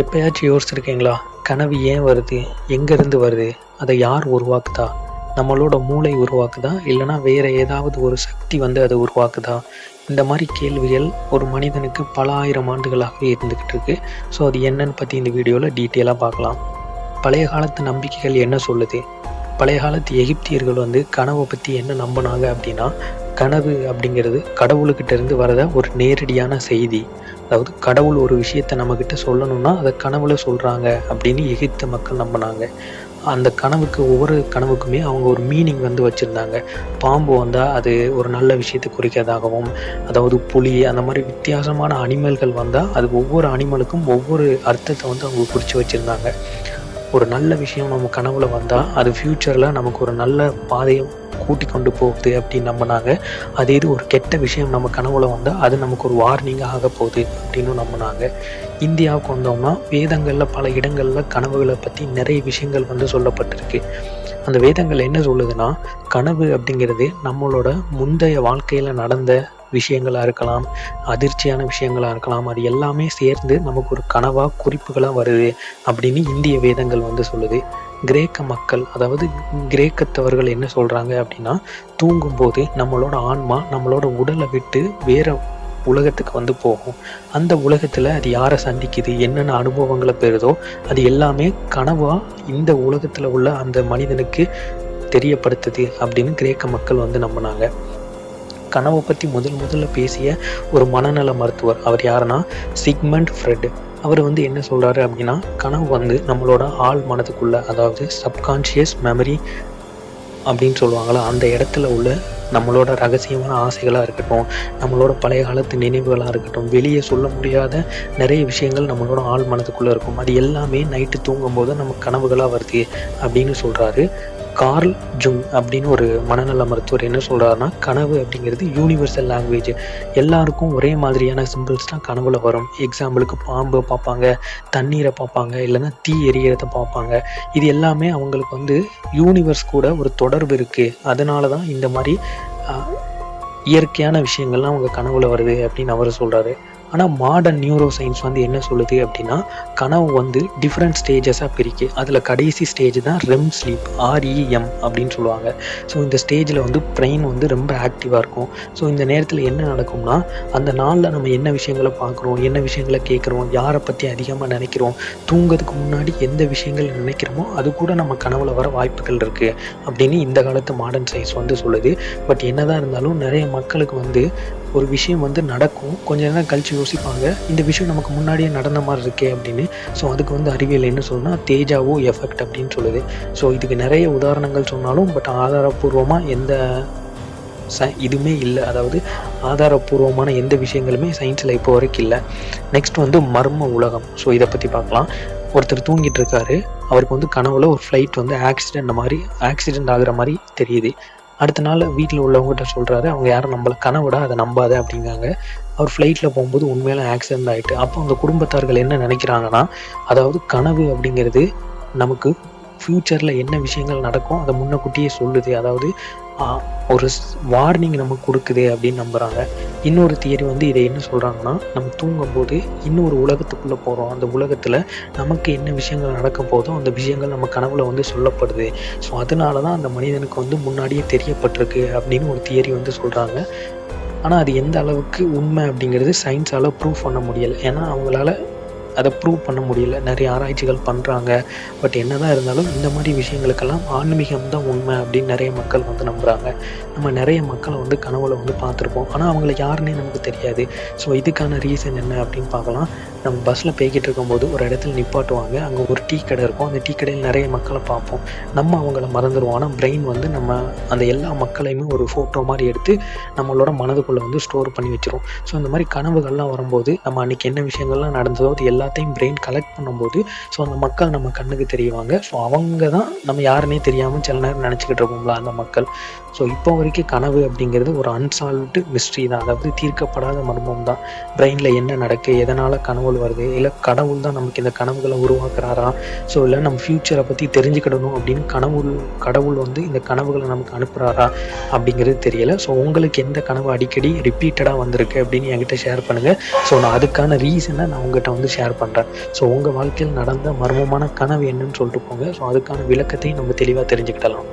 எப்பயாச்சும் யோசிச்சிருக்கீங்களா? கனவு ஏன் வருது? எங்கேருந்து வருது? அதை யார் உருவாக்குதா? நம்மளோட மூளை உருவாக்குதா? இல்லைனா வேறு ஏதாவது ஒரு சக்தி வந்து அதை உருவாக்குதா? இந்த மாதிரி கேள்விகள் ஒரு மனிதனுக்கு பல ஆயிரம் ஆண்டுகளாகவே இருந்துக்கிட்டு இருக்கு. ஸோ அது என்னன்னு பற்றி இந்த வீடியோவில் டீட்டெயிலாக பார்க்கலாம். பழைய காலத்து நம்பிக்கைகள் என்ன சொல்லுது? பழைய காலத்து எகிப்தியர்கள் வந்து கனவை பற்றி என்ன நம்பினாங்க அப்படின்னா கனவு அப்படிங்கிறது கடவுளுக்கிட்ட இருந்து வரத ஒரு நேரடியான செய்தி. அதாவது கடவுள் ஒரு விஷயத்த நம்மக்கிட்ட சொல்லணும்னா அதை கனவுல சொல்கிறாங்க அப்படின்னு எகிப்து மக்கள் நம்பினாங்க. அந்த கனவுக்கு ஒவ்வொரு கனவுக்குமே அவங்க ஒரு மீனிங் வந்து வச்சுருந்தாங்க. பாம்பு வந்தால் அது ஒரு நல்ல விஷயத்தை குறிக்கிறதாகவும் அதாவது புலி அந்த மாதிரி வித்தியாசமான அனிமல்கள் வந்தால் அது ஒவ்வொரு அனிமலுக்கும் ஒவ்வொரு அர்த்தத்தை வந்து அவங்க குறித்து வச்சுருந்தாங்க. ஒரு நல்ல விஷயம் நம்ம கனவுல வந்தால் அது ஃப்யூச்சரில் நமக்கு ஒரு நல்ல பாதையை கூட்டி கொண்டு போகுது அப்படின்னு நம்பினாங்க. அதே இது ஒரு கெட்ட விஷயம் நம்ம கனவுல வந்தால் அது நமக்கு ஒரு வார்னிங் ஆக போகுது அப்படின்னு நம்பினாங்க. இந்தியாவுக்கு வந்தோம்னா வேதங்களில் பல இடங்களில் கனவுகளை பற்றி நிறைய விஷயங்கள் வந்து சொல்லப்பட்டிருக்கு. அந்த வேதங்கள் என்ன சொல்லுதுன்னா கனவு அப்படிங்கிறது நம்மளோட முந்தைய வாழ்க்கையில் நடந்த விஷயங்களாக இருக்கலாம் அதிர்ச்சியான விஷயங்களாக இருக்கலாம் அது எல்லாமே சேர்ந்து நமக்கு ஒரு கனவாக குறிப்புகளாக வருது அப்படின்னு இந்திய வேதங்கள் வந்து சொல்லுது. கிரேக்க மக்கள் அதாவது கிரேக்கத்தவர்கள் என்ன சொல்கிறாங்க அப்படின்னா தூங்கும்போது நம்மளோட ஆன்மா நம்மளோட உடலை விட்டு வேற உலகத்துக்கு வந்து போகும். அந்த உலகத்தில் அது யாரை சந்திக்குது? என்னென்ன அனுபவங்களை பெறுதோ அது எல்லாமே கனவாக இந்த உலகத்தில் உள்ள அந்த மனிதனுக்கு தெரியப்படுத்துது அப்படின்னு கிரேக்க மக்கள் வந்து நம்பினாங்க. கனவை பற்றி முதல் முதல்ல பேசிய ஒரு மனநல மருத்துவர் அவர் யாருன்னா சிக்மண்ட் ஃப்ரெட். அவர் வந்து என்ன சொல்கிறாரு அப்படின்னா கனவு வந்து நம்மளோட ஆள் மனதுக்குள்ள அதாவது சப்கான்ஷியஸ் மெமரி அப்படின்னு சொல்லுவாங்களா அந்த இடத்துல உள்ள நம்மளோட ரகசியமான ஆசைகளாக இருக்கட்டும் நம்மளோட பழைய காலத்து நினைவுகளாக இருக்கட்டும் வெளியே சொல்ல முடியாத நிறைய விஷயங்கள் நம்மளோட ஆள் மனதுக்குள்ளே இருக்கும். அது எல்லாமே நைட்டு தூங்கும்போது நம்ம கனவுகளாக வருது அப்படின்னு சொல்கிறாரு கார்ல் ஜுங் அப்படின்னு ஒரு மனநல மருத்துவர் என்ன சொல்கிறாருன்னா கனவு அப்படிங்கிறது யூனிவர்சல் லாங்குவேஜ் எல்லாருக்கும் ஒரே மாதிரியான சிம்பிள்ஸ் தான் கனவுல வரும். எக்ஸாம்பிளுக்கு பாம்பு பார்ப்பாங்க தண்ணீரை பார்ப்பாங்க இல்லைன்னா தீ எரியறதை பார்ப்பாங்க. இது எல்லாமே அவங்களுக்கு வந்து யூனிவர்ஸ் கூட ஒரு தொடர்பு இருக்குது அதனால தான் இந்த மாதிரி இயற்கையான விஷயங்கள்லாம் அவங்க கனவுல வருது அப்படின்னு அவர் சொல்கிறாரு ஆனால் மாடர்ன் நியூரோ சயின்ஸ் வந்து என்ன சொல்லுது அப்படின்னா கனவு வந்து டிஃப்ரெண்ட் ஸ்டேஜஸாக பிரிக்கு. அதில் கடைசி ஸ்டேஜ் தான் ரெம் ஸ்லீப் ஆர்இஎம் அப்படின்னு சொல்லுவாங்க. ஸோ இந்த ஸ்டேஜில் வந்து பிரெயின் வந்து ரொம்ப ஆக்டிவாக இருக்கும். ஸோ இந்த நேரத்தில் என்ன நடக்கும்னா அந்த நாளில் நம்ம என்ன விஷயங்களை பார்க்குறோம் என்ன விஷயங்களை கேட்குறோம் யாரை பற்றி அதிகமாக நினைக்கிறோம் தூங்கிறதுக்கு முன்னாடி எந்த விஷயங்கள் நினைக்கிறோமோ அது கூட நம்ம கனவுல வர வாய்ப்புகள் இருக்குது அப்படின்னு இந்த காலத்து மாடர்ன் சயின்ஸ் வந்து சொல்லுது. பட் என்னதான் இருந்தாலும் நிறைய மக்களுக்கு வந்து ஒரு விஷயம் வந்து நடக்கும். கொஞ்ச நேரம் கழித்து யோசிப்பாங்க. இந்த விஷயம் நமக்கு முன்னாடியே நடந்த மாதிரி இருக்கே அப்படின்னு. ஸோ அதுக்கு வந்து அறிவியல் என்ன சொல்லுன்னா தேஜாவோ எஃபெக்ட் அப்படின்னு சொல்லுது. ஸோ இதுக்கு நிறைய உதாரணங்கள் சொன்னாலும் பட் ஆதாரப்பூர்வமாக எந்த ச இதுவுமே இல்லை. அதாவது ஆதாரப்பூர்வமான எந்த விஷயங்களுமே சயின்ஸில் இப்போ வரைக்கும் இல்லை. நெக்ஸ்ட் வந்து மர்ம உலகம். ஸோ இதை பற்றி பார்க்கலாம். ஒருத்தர் தூங்கிட்டு இருக்காரு. அவருக்கு வந்து கனவுல ஒரு ஃப்ளைட் வந்து ஆக்சிடென்ட் மாதிரி ஆக்சிடென்ட் ஆகுற மாதிரி தெரியுது. அடுத்த நாள் வீட்டில் உள்ளவங்ககிட்ட சொல்கிறாரு அவங்க யாரும் நம்மளை கனவுடா அதை நம்பாத அப்படிங்காங்க அவர் ஃப்ளைட்டில் போகும்போது உண்மையில ஆக்சிடென்ட் ஆகிட்டு அப்போ அந்த குடும்பத்தார்கள் என்ன நினைக்கிறாங்கன்னா அதாவது கனவு அப்படிங்கிறது நமக்கு ஃப்யூச்சரில் என்ன விஷயங்கள் நடக்கும் அதை முன்னக்கூட்டியே சொல்லுது. அதாவது ஒரு வார்னிங் நமக்கு கொடுக்குது அப்படின்னு நம்புகிறாங்க இன்னொரு தியரி வந்து இதை என்ன சொல்கிறாங்கன்னா நம்ம தூங்கும்போது இன்னொரு உலகத்துக்குள்ளே போகிறோம் அந்த உலகத்தில் நமக்கு என்ன விஷயங்கள் நடக்க போதோ அந்த விஷயங்கள் நம்ம கனவுல வந்து சொல்லப்படுது. ஸோ அதனால தான் அந்த மனிதனுக்கு வந்து முன்னாடியே தெரியப்பட்டிருக்கு அப்படின்னு ஒரு தியரி வந்து சொல்கிறாங்க ஆனால் அது எந்த அளவுக்கு உண்மை அப்படிங்கிறது சயின்ஸால் ப்ரூவ் பண்ண முடியலை. ஏன்னா அவங்களால அதை ப்ரூவ் பண்ண முடியல. நிறைய ஆராய்ச்சிகள் பண்ணுறாங்க பட் என்னதான் இருந்தாலும் இந்த மாதிரி விஷயங்களுக்கெல்லாம் ஆன்மீகம் தான் உண்மை அப்படின்னு நிறைய மக்கள் வந்து நம்புகிறாங்க நம்ம நிறைய மக்களை வந்து கனவுல வந்து பார்த்துருப்போம். ஆனால் அவங்கள யாருன்னே நமக்கு தெரியாது. ஸோ இதுக்கான ரீசன் என்ன அப்படின்னு பார்க்கலாம். நம்ம பஸ்ஸில் போய்கிட்டு இருக்கும்போது ஒரு இடத்துல நிப்பாட்டுவாங்க. அங்கே ஒரு டீ கடை இருக்கும். அந்த டீ கடையில் நிறைய மக்களை பார்ப்போம். நம்ம அவங்கள மறந்துடுவோம் ஆனால் பிரெயின் வந்து நம்ம அந்த எல்லா மக்களையுமே ஒரு ஃபோட்டோ மாதிரி எடுத்து நம்மளோட மனதுக்குள்ளே வந்து ஸ்டோர் பண்ணி வச்சிரும். ஸோ இந்த மாதிரி கனவுகள்லாம் வரும்போது நம்ம அன்றைக்கி என்ன விஷயங்கள்லாம் நடந்ததோ அது எல்லாத்தையும் பிரெயின் கலெக்ட் பண்ணும்போது ஸோ அந்த மக்கள் நம்ம கண்ணுக்கு தெரியவாங்க ஸோ அவங்க தான் நம்ம யாருன்னே தெரியாமல் சில நேரம் நினச்சிக்கிட்டு இருப்போம்ல அந்த மக்கள். ஸோ இப்போ வரைக்கும் கனவு அப்படிங்கிறது ஒரு அன்சால்வ்டு மிஸ்ட்ரி தான். அதாவது தீர்க்கப்படாத மர்மம் தான் பிரெயினில் என்ன நடக்கு எதனால் கனவுல கனவுகள் வருது. இல்லை கடவுள் தான் நமக்கு இந்த கனவுகளை உருவாக்குறாரா? ஸோ இல்லை நம்ம ஃப்யூச்சரை பற்றி தெரிஞ்சுக்கிடணும் அப்படின்னு கனவு கடவுள் வந்து இந்த கனவுகளை நமக்கு அனுப்புகிறாரா அப்படிங்கிறது தெரியல. ஸோ உங்களுக்கு எந்த கனவு அடிக்கடி ரிப்பீட்டடாக வந்திருக்கு அப்படின்னு என்கிட்ட ஷேர் பண்ணுங்கள் ஸோ நான் அதுக்கான ரீசனை நான் உங்ககிட்ட வந்து ஷேர் பண்ணுறேன் ஸோ உங்கள் வாழ்க்கையில் நடந்த மர்மமான கனவு என்னன்னு சொல்லிட்டு போங்க. ஸோ அதுக்கான விளக்கத்தையும் நம்ம தெளிவாக தெரிஞ்சுக்கிடலாம்.